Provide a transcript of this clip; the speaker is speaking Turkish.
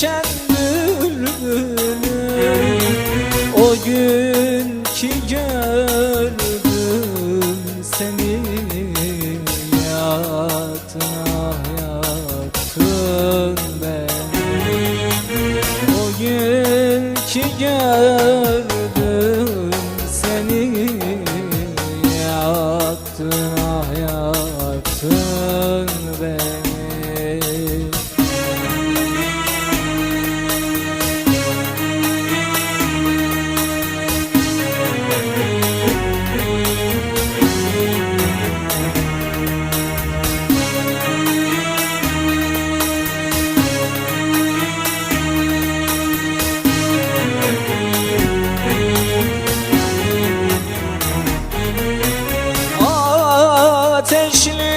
Kalbimin şen bülbülü O gün ki gördüm seni Yaktın ah yaktın beni O gün ki gördüm ateşle